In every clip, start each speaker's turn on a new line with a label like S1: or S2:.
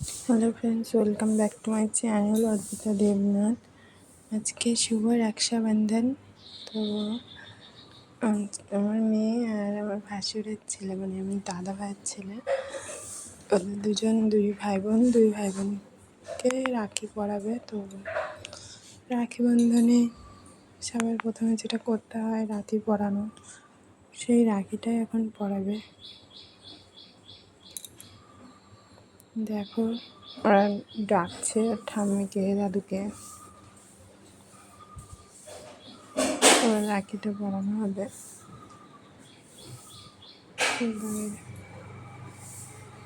S1: Hello friends welcome back to my channel Arpita Debnath আজকে শুভ রক্ষাবন্ধন। তো আমার মেয়ে আর আমার ভাসুরের ছেলে মানে আমি দাদা ভাইয়ের ছেলে ওদের দুজন দুই ভাই বোন দুই ভাই বোনকে রাখি পরাবে। তো, রাখি বন্ধনে সবার প্রথমে যেটা করতে হয়, রাখি পরানো। সেই রাখিটাই এখন পরাবে। দেখো, ওরা ডাকছে ঠাম্মিকে, দাদুকে। ওরা রাখিটা পরানো হবে।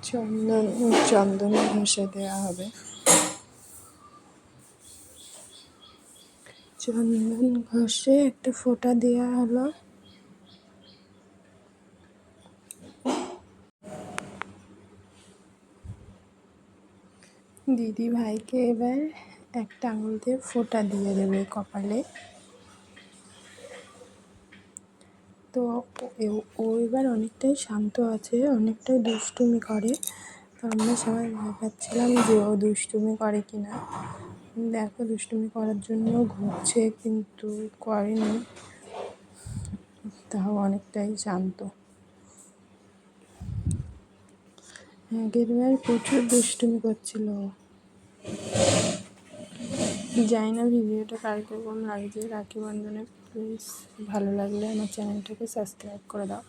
S1: চন্দন চন্দন ঘষে দেওয়া হবে। চন্দন ঘষে একটা ফোঁটা দেওয়া হলো। দিদি ভাইকে এবার একটা আঙুল দিয়ে ফোঁটা দিয়ে দেবে কপালে। তো ও- এবার অনেকটাই শান্ত আছে, অনেকটাই দুষ্টুমি করে। তো আমরা সবাই ভয় পাচ্ছিলাম যে ও দুষ্টুমি করে কি না দেখো, দুষ্টুমি করার জন্য ঘুরছে, কিন্তু করেনি। তাও অনেকটাই শান্ত। আগের বার প্রচুর দুষ্টুমি করছিল যাই না, ভিডিওটা কার কীরকম লাগছে রাখি বন্ধনে প্লিজ ভালো লাগলে আমার চ্যানেলটাকে সাবস্ক্রাইব করে দাও।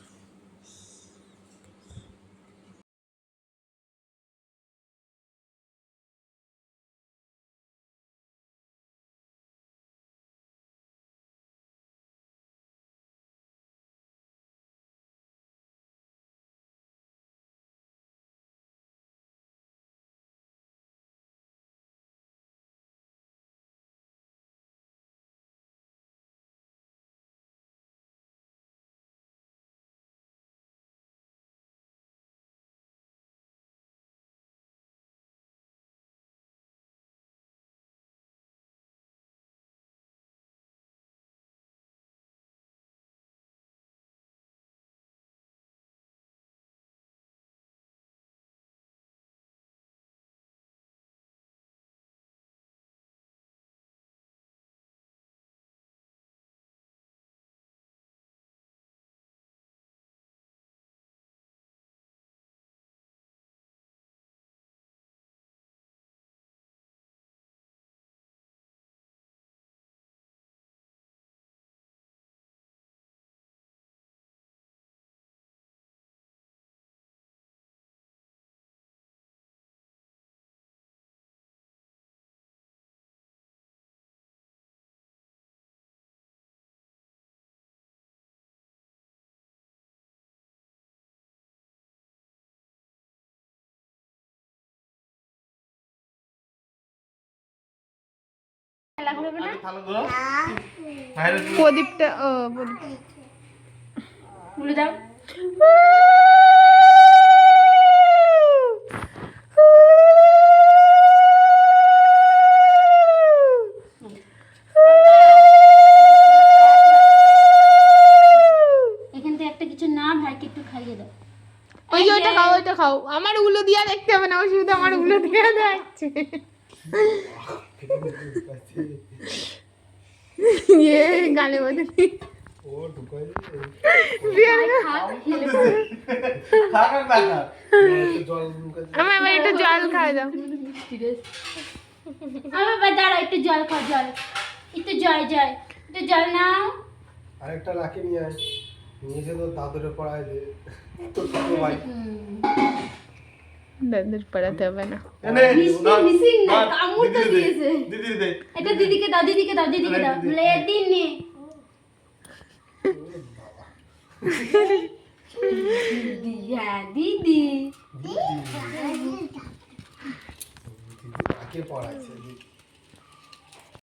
S1: প্রদীপটা ও প্রদীপ।
S2: বলে দাও। এখান থেকে একটা কিছু না ভাইকে একটু খাইয়ে দাও।
S1: ওই যে ওইটা খাও ওইটা খাও। আমার উলো দিয়া দেখতে হবে না ও শুধু আমার উলো দিয়া দেখছে আমার আমার একটু জল খাওয়া দাও
S2: আমার বাবা দাঁড়া একটু জল খাও জল একটু জল জল একটু জল নাও
S3: আরেকটা রাখি নিয়ে আয়। নিয়ে এসে তো দাদুরে পড়ায় দে। তোর ভাই
S1: দাদুর পড়াতে হবে না
S2: এটা দিদিকে দাও দিদিকে দাও দিদিকে দাও লে দিন নে দিদি দিদি
S3: দিদি পড়াচ্ছে